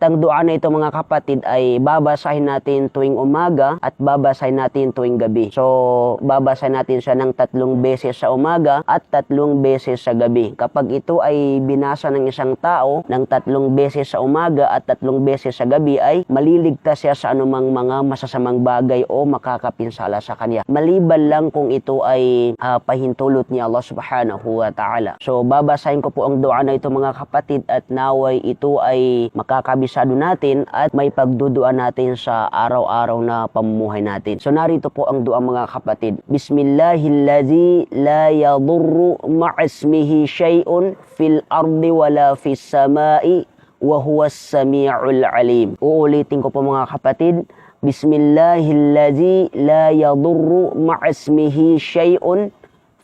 At ang dua na ito mga kapatid ay babasahin natin tuwing umaga at babasahin natin tuwing gabi. So, babasahin natin siya ng tatlong beses sa umaga at tatlong beses sa gabi. Kapag ito ay binasa ng isang tao ng tatlong beses sa umaga at tatlong beses sa gabi ay maliligtas siya sa anumang mga masasamang bagay o makakapinsala sa kanya. Maliban lang kung ito ay ah, pahintulot ni Allah subhanahu wa ta'ala. So, babasahin ko po ang dua na ito mga kapatid at naway ito ay makakabisado natin at may pagdudua natin sa araw-araw na pamumuhay natin. So, narito po ang dua mga kapatid. Bismillahilladzi la yadurru ma'asmihi syai'un fil ardi wala fis samai wa huwas sami'ul alim. Uulitin ko po mga kapatid. Bismillahilladzi la yadurru ma'asmihi syai'un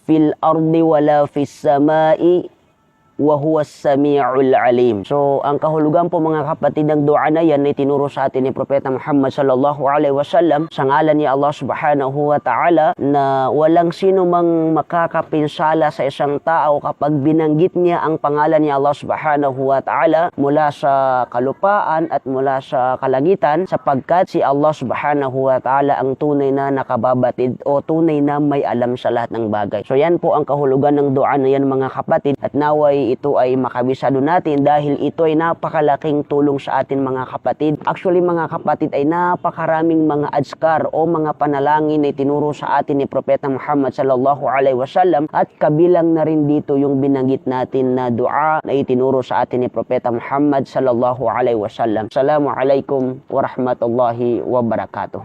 fil ardi wala fis samai wa huwa samiul alim. So, ang kahulugan po mga kapatid ng dua na yan ay tinuro sa atin ni Propeta Muhammad sallallahu alaihi wasallam sa ngalan ni Allah subhanahu wa ta'ala na walang sino mang makakapinsala sa isang tao kapag binanggit niya ang pangalan ni Allah subhanahu wa ta'ala mula sa kalupaan at mula sa kalangitan sapagkat si Allah subhanahu wa ta'ala ang tunay na nakababatid o tunay na may alam sa lahat ng bagay. So yan po ang kahulugan ng dua na yan mga kapatid at naway ito ay makabisado natin dahil ito ay napakalaking tulong sa atin mga kapatid. Actually mga kapatid ay napakaraming mga adskar o mga panalangin na tinuro sa atin ni Propeta Muhammad sallallahu alaihi wasallam at kabilang na rin dito yung binanggit natin na dua na itinuro sa atin ni Propeta Muhammad sallallahu alaihi wasallam. Assalamu alaikum warahmatullahi wabarakatuh.